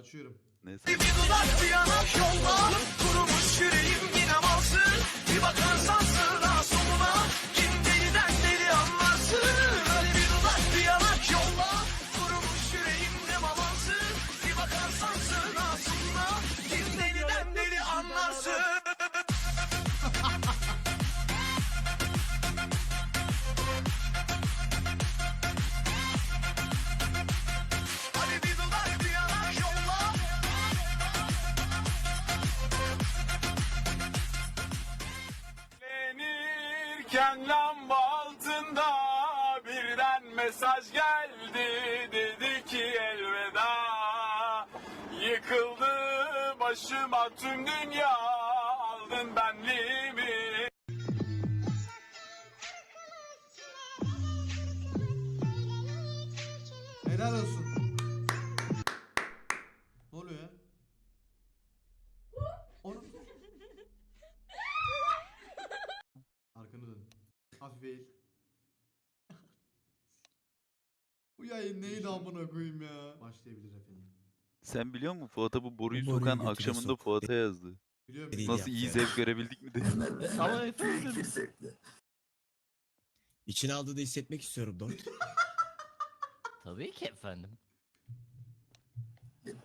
Açıyorum. Neyse. Bir dudak bir yanak yolda Kurumuş yüreğim yine malsın Bir bakarsan sırra Lenirken lamba altında birden mesaj geldi. Dedi ki elveda Yıkıldı başıma tüm dünya. Aldın benliğimi. Helal olsun. Yayın neydi amına koyayım ya? Başlayabilir efendim. Sen biliyor musun Fuat'a bu boruyu Bu boruyu sokan götüne akşamında sok. Fuat'a yazdı. Biliyor Değil musun? Nasıl iyi zevk görebildik mi diye. Ama efendim. İçine aldığı da hissetmek istiyorum Dort. Tabii ki efendim.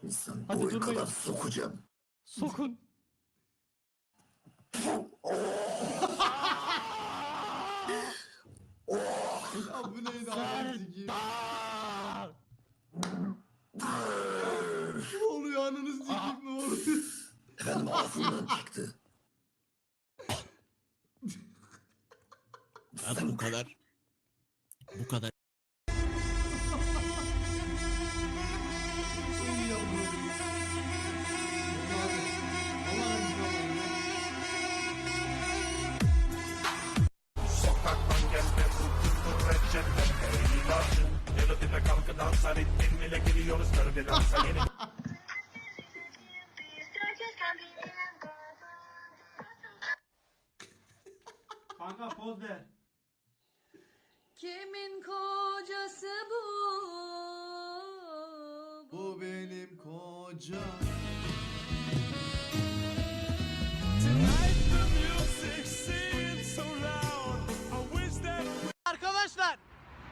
İnsan Hadi boy durmayın. kadar sokacağım. Sokun. Kimin kocası bu? Bu benim kocam. Arkadaşlar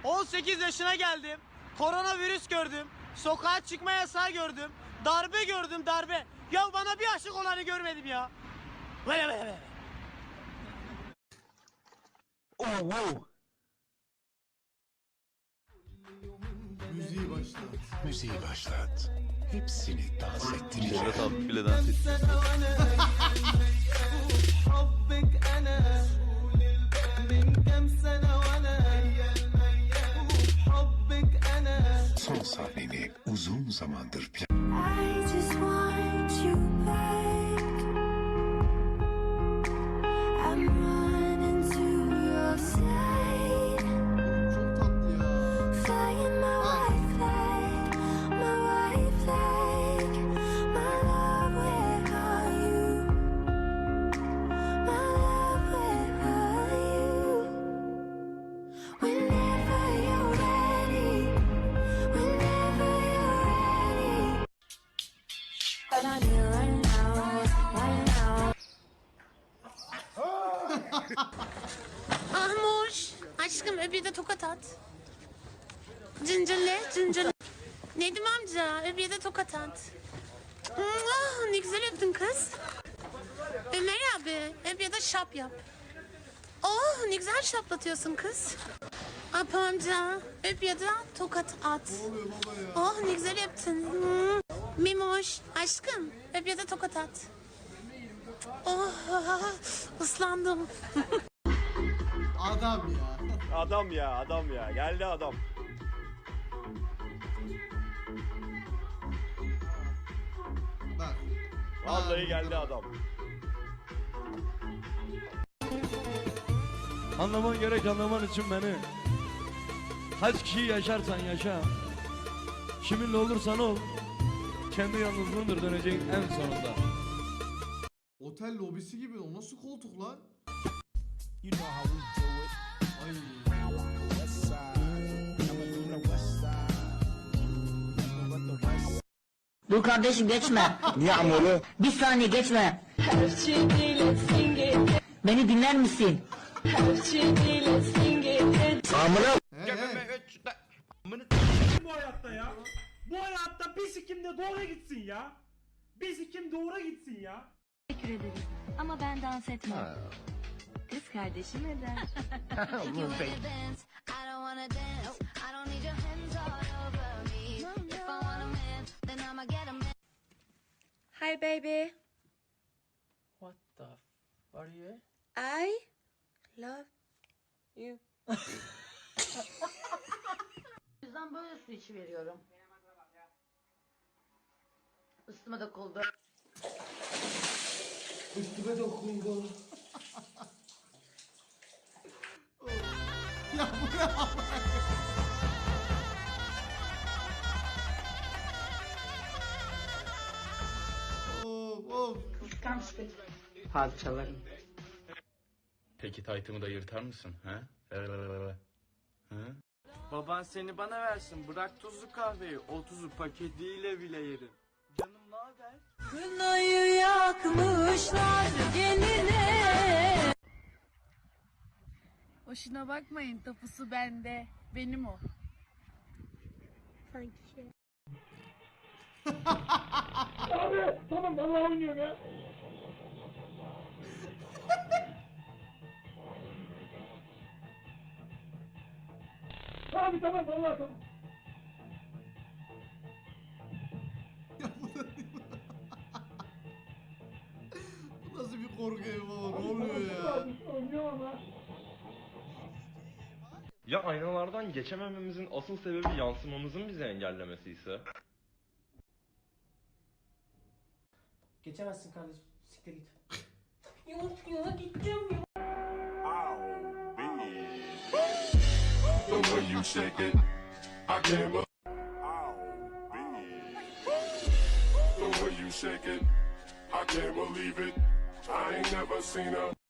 18 yaşına geldim. Koronavirüs gördüm. Sokağa çıkma yasağı gördüm. Darbe gördüm darbe. Ya bana bir aşık olanı görmedim ya. Böyle böyle böyle. Müziği başlat. Müziği başlat. Hepsini dans ettireceğim. Murat abi bile dans etti. Son sahneni uzun zamandır I Aşkım öbür de tokat at. Cincirle, cincirle. Nedim amca öbür de tokat at. Ah, ne güzel öptün kız. Ömer abi öbür de şap yap. Oh ne güzel şaplatıyorsun kız. Apa amca öbür de tokat at. Ya? Oh ne güzel. Hmm. Mimoş aşkım öbür de tokat at. Oh ıslandım. Adam ya. Adam ya adam ya geldi adam Bak. Vallahi geldi adam Anlaman gerek anlaman için beni. Kaç kişiyi yaşarsan yaşa. Kiminle olursan ol. Kendi yalnızlığındır döneceğin en sonunda. Otel lobisi gibi o nasıl koltuk lan? You know how we do it. Ay. Dur kardeşim geçme. Niye amolu? Bir saniye geçme. Beni dinler misin? Amına he. Bu hayatta ya. Bu hayatta bir sikim de doğru gitsin ya. Bir sikim doğru gitsin ya. Teşekkür ederim. Ama ben dans etmem. Kız kardeşim eder. Hi baby. What the f are you? I love you. yüzden böyle su içi veriyorum. Üstüme dokuldu. Ya bu Of of. Kıskançlık. Parçalarım. Peki taytımı da yırtar mısın? Ha? Ha? Baban seni bana versin. Bırak tuzlu kahveyi. O tuzu paketiyle bile yerim. Canım ne haber? Kınayı yakmışlar geline. Boşuna bakmayın tapusu bende. Benim o. Sanki. Tamam vallahi oynuyorum ya. Abi tamam vallahi tamam. Ya bu da Bu nasıl bir korku evi baba? Ne oluyor ya? Oynuyor ama. Ya aynalardan geçemememizin asıl sebebi yansımamızın bizi engellemesi ise? Geçemezsin kardeşim. Siktir git. Yok yok gideceğim yok. The way you shake it, I can't believe. The way you shake it, I can't believe it. I ain't never seen a.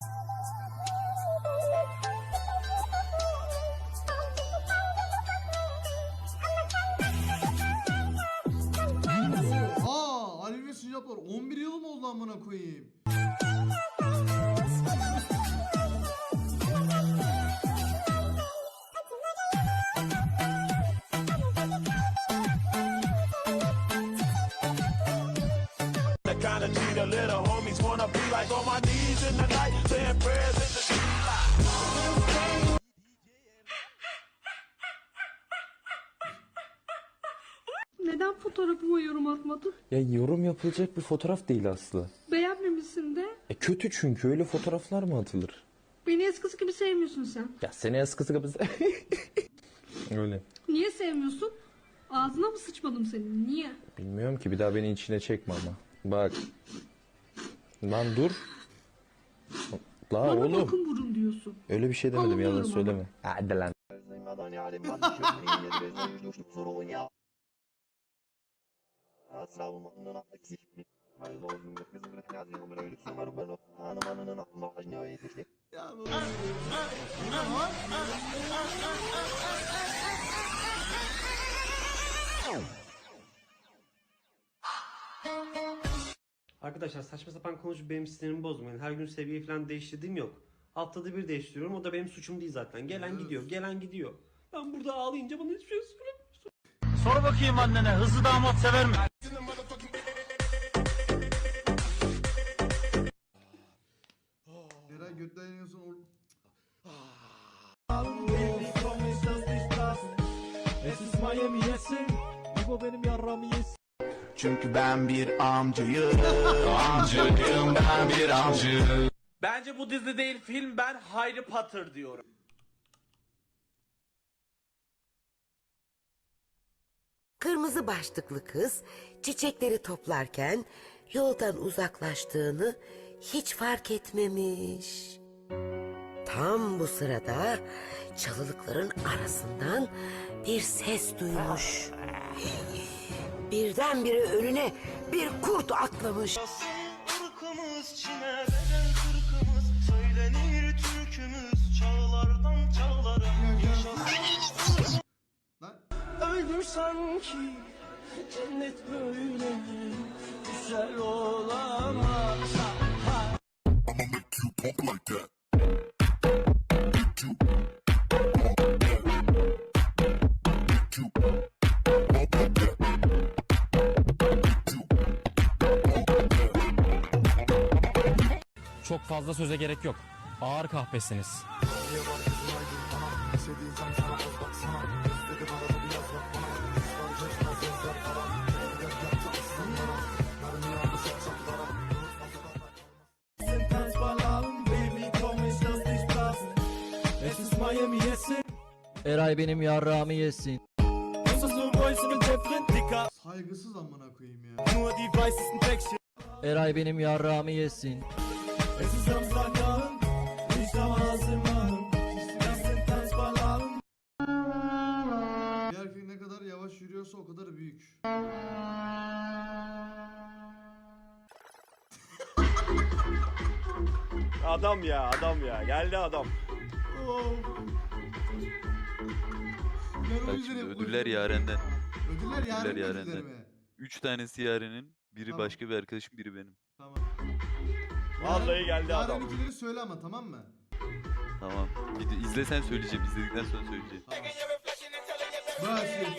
the little homies wanna be like on my knees in the night, saying prayers in the Neden fotoğrafıma yorum atmadın? Ya yorum yapılacak bir fotoğraf değil Aslı. Beğenmemişsin de. E kötü çünkü öyle fotoğraflar mı atılır? Beni eskisi gibi sevmiyorsun sen. Ya seni eskisi gibi... öyle. Niye sevmiyorsun? Ağzına mı sıçmadım senin? Niye? Bilmiyorum ki bir daha beni içine çekme ama. Bak. Lan dur. La Bana oğlum. bakın burun diyorsun. Öyle bir şey demedim yalan Anlıyorum ama. söyleme. Hadi lan. Arkadaşlar saçma sapan konuşup benim sinirimi bozmayın. Her gün seviye falan değiştirdiğim yok. Haftada bir değiştiriyorum. O da benim suçum değil zaten. Gelen gidiyor, gelen gidiyor. Ben burada ağlayınca bana hiçbir şey söylemiyorsun. Sor bakayım annene hızlı damat sever mi? Eray götten yiyorsun or... Çünkü ben bir amcayım. Amcayım ben bir amcı. Bence bu dizi değil film ben Harry Potter diyorum. Kırmızı başlıklı kız çiçekleri toplarken yoldan uzaklaştığını hiç fark etmemiş. Tam bu sırada çalılıkların arasından bir ses duymuş. Birdenbire önüne bir kurt atlamış. Irkımız Çin'e bedel kırkımız. Söylenir türkümüz çağlardan çağlara. Lan Öldüm sanki Cennet böyle güzel olamaz. Çok fazla söze gerek yok. Ağır kahpesiniz. Eray benim yarrağımı yesin. Saygısız amına koyayım ya. Eray benim yarrağımı yesin. Adam ya adam ya geldi adam. Ben Bak şimdi ödüller. Yaren'den. Ödüller yaren Ödüller Yaren'den. mi? Üç tanesi Yaren'in. Biri Tamam. başka bir arkadaşım biri benim. Tamam. Vallahi geldi Yaren adam. ikileri söyle ama tamam mı? Tamam. Video izlesen söyleyeceğim. izledikten sonra söyleyeceğim. Tamam. Başlayalım.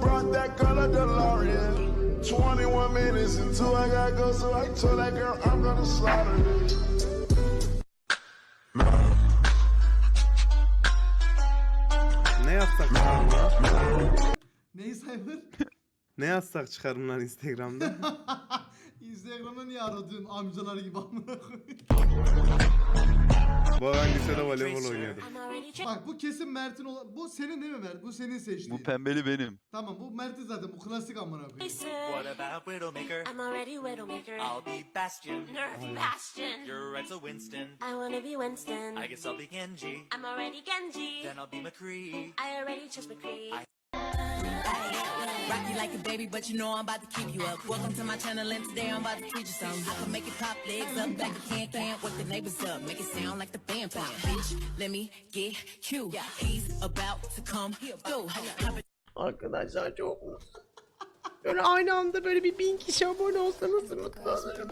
Brought that color DeLorean. 21 minutes until I gotta go, so I told that girl I'm gonna slaughter it. Ne yazsak çıkarımlar? Neyi Cyber? Ne yazsak çıkarımlar Instagram'da? Instagram'da niye aradın amcalar gibi amına koyayım? Bu ben lisede voleybol oynuyordum. Bak bu kesin Mert'in olan... Bu senin değil mi Mert? Bu senin seçtiğin. Bu pembeli benim. Tamam bu Mert'in zaten bu klasik amına koyayım. What about Widowmaker? I'm already Widowmaker. I'll be Bastion. Nerf Bastion. You're Renzo Winston. I wanna be Winston. I guess I'll be Genji. I'm already Genji. Then I'll be McCree. I already chose McCree. Rock you like a baby, but you know I'm about to keep you up. Welcome to my channel, and today I'm about to teach you something. I can make it pop legs up, back a can can, wake the neighbors up, make it sound like the band playing. Bitch, let me get you. He's about to come through. Arkadaşlar çok mutlu Böyle aynı anda böyle bir bin kişi abone olsa nasıl mutlu olurum